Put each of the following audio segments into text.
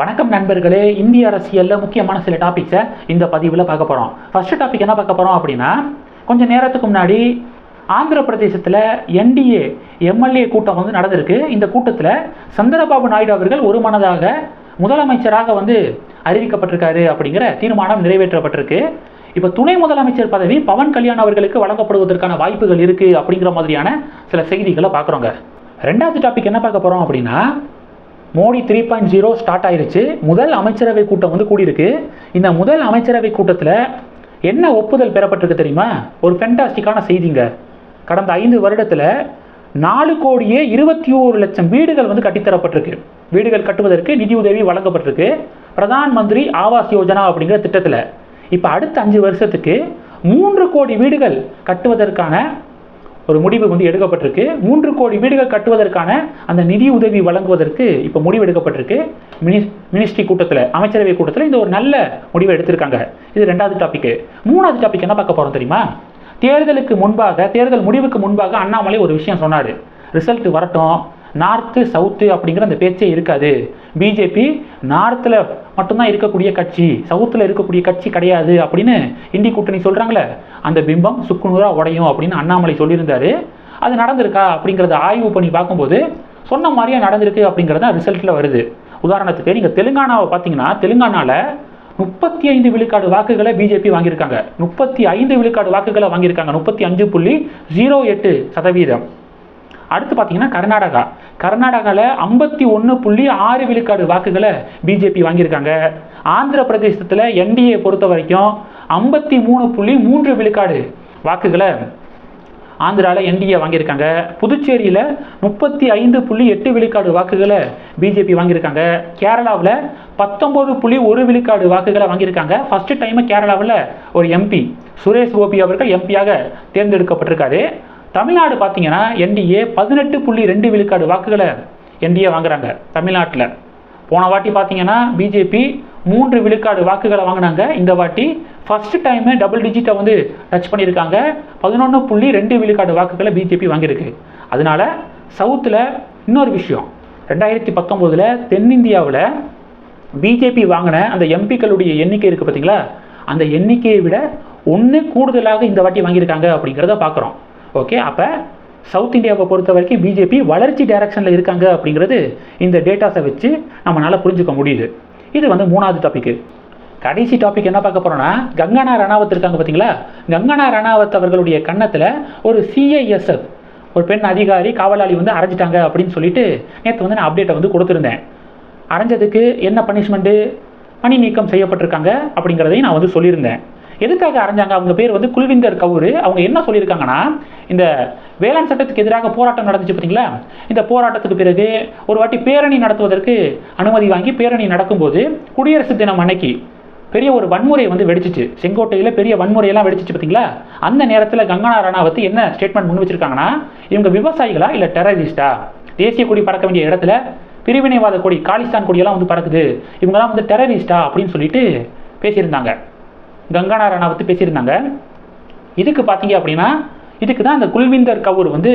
வணக்கம் நண்பர்களே இந்திய அரசியலில் முக்கியமான சில டாபிக்ஸை இந்த பதிவில் பார்க்க போகிறோம் ஃபஸ்ட்டு டாபிக் என்ன பார்க்க போகிறோம் அப்படின்னா கொஞ்சம் நேரத்துக்கு முன்னாடி ஆந்திர பிரதேசத்தில் என்டிஏ எம்எல்ஏ கூட்டம் வந்து நடந்திருக்கு. இந்த கூட்டத்தில் சந்திரபாபு நாயுடு அவர்கள் ஒரு மனதாக முதலமைச்சராக வந்து அறிவிக்கப்பட்டிருக்காரு அப்படிங்கிற தீர்மானம் நிறைவேற்றப்பட்டிருக்கு. இப்போ துணை முதலமைச்சர் பதவி பவன் கல்யாண் அவர்களுக்கு வழங்கப்படுவதற்கான வாய்ப்புகள் இருக்குது அப்படிங்கிற மாதிரியான சில செய்திகளை பார்க்குறோங்க. ரெண்டாவது டாபிக் என்ன பார்க்க போகிறோம் அப்படின்னா Modi three point zero start ஆயிருச்சு. முதல் அமைச்சரவை கூட்டம் வந்து கூடியிருக்கு. இந்த முதல் அமைச்சரவை கூட்டத்தில் என்ன ஒப்புதல் பெறப்பட்டிருக்கு தெரியுமா? ஒரு ஃபென்டாஸ்டிக்கான செய்திங்க. கடந்த ஐந்து வருடத்தில் நாலு கோடியே இருபத்தி ஓரு லட்சம் வீடுகள் வந்து கட்டித்தரப்பட்டிருக்கு. வீடுகள் கட்டுவதற்கு நிதியுதவி வழங்கப்பட்டிருக்கு. பிரதான் மந்திரி ஆவாஸ் யோஜனா அப்படிங்கிற திட்டத்தில். இப்போ அடுத்த அஞ்சு வருஷத்துக்கு மூன்று கோடி வீடுகள் கட்டுவதற்கான ஒரு முடிவு வந்து எடுக்கப்பட்டிருக்கு. மூன்று கோடி வீடுகள் கட்டுவதற்கான அந்த நிதி உதவி வழங்குவதற்கு இப்போ முடிவு எடுக்கப்பட்டிருக்கு. மினி மினிஸ்ட்ரி கூட்டத்தில் அமைச்சரவை கூட்டத்தில் இந்த ஒரு நல்ல முடிவை எடுத்திருக்காங்க. இது ரெண்டாவது டாபிக் மூணாவது டாபிக் என்ன பார்க்க போகிறோம் தெரியுமா? தேர்தலுக்கு முன்பாக தேர்தல் முடிவுக்கு முன்பாக அண்ணாமலை ஒரு விஷயம் சொன்னார். ரிசல்ட் வரட்டும். நார்த்து சவுத்து அப்படிங்கிற அந்த பேச்சே இருக்காது. பிஜேபி நார்த்தில் மட்டும்தான் இருக்கக்கூடிய கட்சி சவுத்தில் இருக்கக்கூடிய கட்சி கிடையாது அப்படின்னு இந்தி கூட்டணி சொல்கிறாங்களே அந்த பிம்பம் சுக்குநூறாக உடையும் அப்படின்னு அண்ணாமலை சொல்லியிருந்தாரு. அது நடந்திருக்கா அப்படிங்கிறத ஆய்வு பண்ணி பார்க்கும்போது சொன்ன மாதிரியே நடந்திருக்கு அப்படிங்கிறது ரிசல்ட்டில் வருது. உதாரணத்துக்கு நீங்கள் தெலுங்கானாவை பார்த்தீங்கன்னா தெலுங்கானாவில் முப்பத்தி ஐந்து விழுக்காடு வாக்குகளை பிஜேபி வாங்கியிருக்காங்க. முப்பத்தி ஐந்து விழுக்காடு வாக்குகளை வாங்கியிருக்காங்க. முப்பத்தி அஞ்சு புள்ளி ஜீரோ எட்டு சதவீதம். அடுத்து பார்த்தீங்கன்னா கர்நாடகா. கர்நாடகாவில் ஐம்பத்தி ஒன்று புள்ளி ஆறு விழுக்காடு வாக்குகளை பிஜேபி வாங்கியிருக்காங்க. ஆந்திர பிரதேசத்தில் என்டிஏ பொறுத்த வரைக்கும் ஐம்பத்தி மூணு புள்ளி மூன்று விழுக்காடு வாக்குகளை ஆந்திராவில் என்டிஏ வாங்கியிருக்காங்க. புதுச்சேரியில் முப்பத்தி ஐந்து புள்ளி எட்டு விழுக்காடு வாக்குகளை பிஜேபி வாங்கியிருக்காங்க. கேரளாவில் பத்தொம்போது புள்ளி ஒரு விழுக்காடு வாக்குகளை வாங்கியிருக்காங்க. ஃபஸ்ட்டு டைமு கேரளாவில் ஒரு எம்பி சுரேஷ் கோபி அவர்கள் எம்பியாக தேர்ந்தெடுக்கப்பட்டிருக்காரு. தமிழ்நாடு பார்த்தீங்கன்னா என்டிஏ பதினெட்டு புள்ளி ரெண்டு விழுக்காடு வாக்குகளை என்டிஏ வாங்குறாங்க தமிழ்நாட்டில். போன வாட்டி பார்த்தீங்கன்னா பிஜேபி மூன்று விழுக்காடு வாக்குகளை வாங்கினாங்க. இந்த வாட்டி ஃபர்ஸ்ட் டைமு டபுள் டிஜிட்டை வந்து டச் பண்ணியிருக்காங்க. பதினொன்று புள்ளி ரெண்டு விழுக்காடு வாக்குகளை பிஜேபி வாங்கியிருக்கு. அதனால சவுத்தில் இன்னொரு விஷயம். ரெண்டாயிரத்தி பத்தொம்போதில் தென்னிந்தியாவில் பிஜேபி வாங்கின அந்த எம்பிக்களுடைய எண்ணிக்கை இருக்குது பார்த்தீங்களா அந்த எண்ணிக்கையை விட ஒன்று கூடுதலாக இந்த வாட்டி வாங்கியிருக்காங்க அப்படிங்கிறத பார்க்குறோம் ஓகே அப்போ சவுத் இந்தியாவை பொறுத்த வரைக்கும் பிஜேபி வளர்ச்சி டைரக்ஷனில் இருக்காங்க அப்படிங்கிறது இந்த டேட்டாஸை வச்சு நம்மளால் புரிஞ்சுக்க முடியுது. இது வந்து மூணாவது டாப்பிக்கு கடைசி டாபிக் என்ன பார்க்க போகிறோன்னா கங்கனா ரணாவத் இருக்காங்க பார்த்தீங்களா கங்கனா ரணாவத் அவர்களுடைய கன்னத்தில் ஒரு சிஐஎஸ்எஃப் ஒரு பெண் அதிகாரி காவலாளி வந்து அரைஞ்சிட்டாங்க அப்படின்னு சொல்லிட்டு நேற்று வந்து நான் அப்டேட்டை வந்து கொடுத்துருந்தேன். அரைஞ்சதுக்கு என்ன பனிஷ்மெண்ட்டு பணி நீக்கம் செய்யப்பட்டிருக்காங்க அப்படிங்கிறதையும் நான் வந்து சொல்லியிருந்தேன். எதுக்காக அரைஞ்சாங்க? அவங்க பேர் வந்து குல்விந்தர் கவுரு. அவங்க என்ன சொல்லியிருக்காங்கன்னா இந்த வேளாண் சட்டத்துக்கு எதிராக போராட்டம் நடந்துச்சு பார்த்தீங்களா? இந்த போராட்டத்துக்கு பிறகு ஒரு வாட்டி பேரணி நடத்துவதற்கு அனுமதி வாங்கி பேரணி நடக்கும்போது குடியரசு தினம் அன்னைக்கு பெரிய ஒரு வன்முறை வந்து வெடிச்சிச்சு. செங்கோட்டையில் பெரிய வன்முறையெல்லாம் வெடிச்சிச்சு பார்த்தீங்களா? அந்த நேரத்தில் கங்கனா ரணாவத் என்ன ஸ்டேட்மெண்ட் முன் வச்சிருக்காங்கன்னா இவங்க விவசாயிகளா இல்லை டெரரிஸ்டா தேசிய கொடி பறக்க வேண்டிய இடத்துல பிரிவினைவாத கொடி காலிஸ்தான் கொடியெல்லாம் வந்து பறக்குது. இவங்கெல்லாம் வந்து டெரரிஸ்டா அப்படின்னு சொல்லிட்டு பேசியிருந்தாங்க. கங்கனா ரணாவத் பேசியிருந்தாங்க. இதுக்கு பார்த்தீங்க அப்படின்னா இதுக்கு தான் அந்த குல்விந்தர் கவுர் வந்து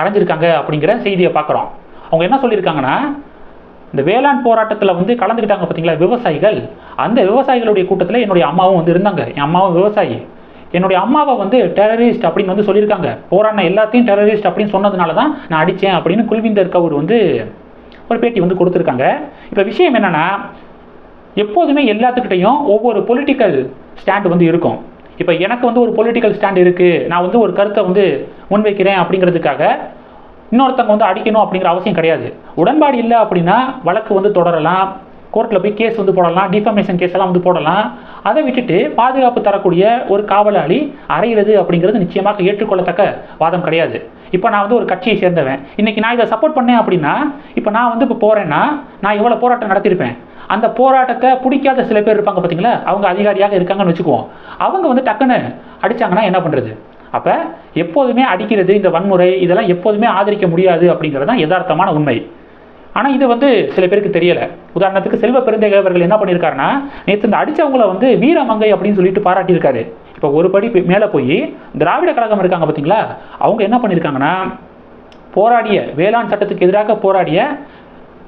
அரைஞ்சிருக்காங்க அப்படிங்கிற செய்தியை பார்க்குறோம் அவங்க என்ன சொல்லியிருக்காங்கன்னா இந்த வேளாண் போராட்டத்தில் வந்து கலந்துக்கிட்டாங்க பார்த்தீங்களா விவசாயிகள். அந்த விவசாயிகளுடைய கூட்டத்தில் என்னுடைய அம்மாவும் வந்து இருந்தாங்க. என் அம்மாவும் விவசாயி. என்னுடைய அம்மாவை வந்து டெரரிஸ்ட் அப்படின்னு வந்து சொல்லியிருக்காங்க. போராடின எல்லாத்தையும் டெரரிஸ்ட் அப்படின்னு சொன்னதுனால தான் நான் அடித்தேன் அப்படின்னு குல்விந்தர் கவுர் வந்து ஒரு பேட்டி வந்து கொடுத்துருக்காங்க. இப்போ விஷயம் என்னென்னா எப்போதுமே எல்லாத்துக்கிட்டையும் ஒவ்வொரு பொலிட்டிக்கல் ஸ்டாண்ட் வந்து இருக்கும். இப்போ எனக்கு வந்து ஒரு பொலிட்டிக்கல் ஸ்டாண்ட் இருக்குது நான் வந்து ஒரு கருத்தை வந்து முன்வைக்கிறேன் அப்படிங்கிறதுக்காக இன்னொருத்தவங்க வந்து அடிக்கணும் அப்படிங்கிற அவசியம் கிடையாது. உடன்பாடு இல்லை அப்படின்னா வழக்கு வந்து தொடரலாம். கோர்ட்டில் போய் கேஸ் வந்து போடலாம். டிஃபமேஷன் கேஸ் எல்லாம் வந்து போடலாம். அதை விட்டுட்டு பாதுகாப்பு தரக்கூடிய ஒரு காவலாளி அறையிறது அப்படிங்கிறது நிச்சயமாக ஏற்றுக்கொள்ளத்தக்க வாதம் கிடையாது. இப்போ நான் வந்து ஒரு கட்சியை சேர்ந்தவன். இன்றைக்கி நான் இதை சப்போர்ட் பண்ணேன் அப்படின்னா இப்போ நான் வந்து இப்போ போகிறேன்னா நான் இவ்வளோ போராட்டம் நடத்தியிருப்பேன். அந்த போராட்டத்தை பிடிக்காத சில பேர் இருப்பாங்க பார்த்தீங்களா? அவங்க அதிகாரியாக இருக்காங்கன்னு வச்சுக்குவோம். அவங்க வந்து டக்குன்னு அடிச்சாங்கன்னா என்ன பண்ணுறது அப்போ எப்போதுமே அடிக்கிறது இந்த வன்முறை இதெல்லாம் எப்போதுமே ஆதரிக்க முடியாது அப்படிங்கிறது தான் யதார்த்தமான உண்மை. ஆனால் இது வந்து சில பேருக்கு தெரியலை. உதாரணத்துக்கு செல்வ பெருந்தகை அவர்கள் என்ன பண்ணியிருக்காருன்னா நேற்று இந்த அடித்தவங்களை வந்து வீரமங்கை அப்படின்னு சொல்லிட்டு பாராட்டியிருக்காரு. இப்போ ஒரு படி மேலே போய் திராவிட கழகம் இருக்காங்க பார்த்தீங்களா? அவங்க என்ன பண்ணியிருக்காங்கன்னா போராடிய வேளாண் சட்டத்துக்கு எதிராக போராடிய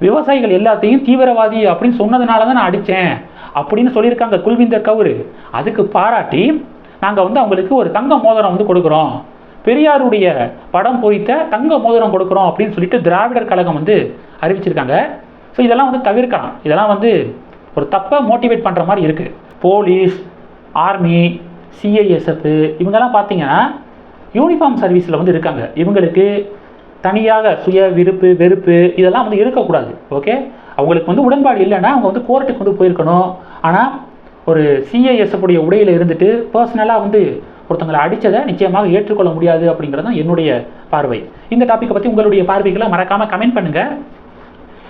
விவசாயிகள் எல்லாத்தையும் தீவிரவாதி அப்படின்னு சொன்னதுனால தான் நான் அடித்தேன் அப்படின்னு சொல்லியிருக்காங்க குல்விந்தர் கவுரு. அதுக்கு பாராட்டி நாங்கள் வந்து அவங்களுக்கு ஒரு தங்க மோதிரம் வந்து கொடுக்குறோம். பெரியாருடைய படம் பொறித்த தங்க மோதிரம் கொடுக்குறோம் அப்படின்னு சொல்லிட்டு திராவிடர் கழகம் வந்து அறிவிச்சிருக்காங்க. ஸோ இதெல்லாம் வந்து தவிர்க்கலாம். இதெல்லாம் வந்து ஒரு தப்பை மோட்டிவேட் பண்ணுற மாதிரி இருக்குது போலீஸ் ஆர்மி சிஐஎஸ்எஃப் இவங்கெல்லாம் பார்த்தீங்கன்னா யூனிஃபார்ம் சர்வீஸில் வந்து இருக்காங்க. இவங்களுக்கு தனியாக சுய விருப்பு வெறுப்பு இதெல்லாம் வந்து இருக்கக்கூடாது ஓகே அவங்களுக்கு வந்து உடன்பாடு இல்லைன்னா அவங்க வந்து கோர்ட்டுக்கு வந்து போயிருக்கணும். ஆனால் ஒரு சிஐஎஸ்எஃப் உடையில் இருந்துட்டு பர்சனலாக வந்து ஒருத்தங்களை அடித்ததை நிச்சயமாக ஏற்றுக்கொள்ள முடியாது அப்படிங்கிறது தான் என்னுடைய பார்வை. இந்த டாப்பிக்கை பற்றி உங்களுடைய பார்வைகளை மறக்காமல் கமெண்ட் பண்ணுங்கள்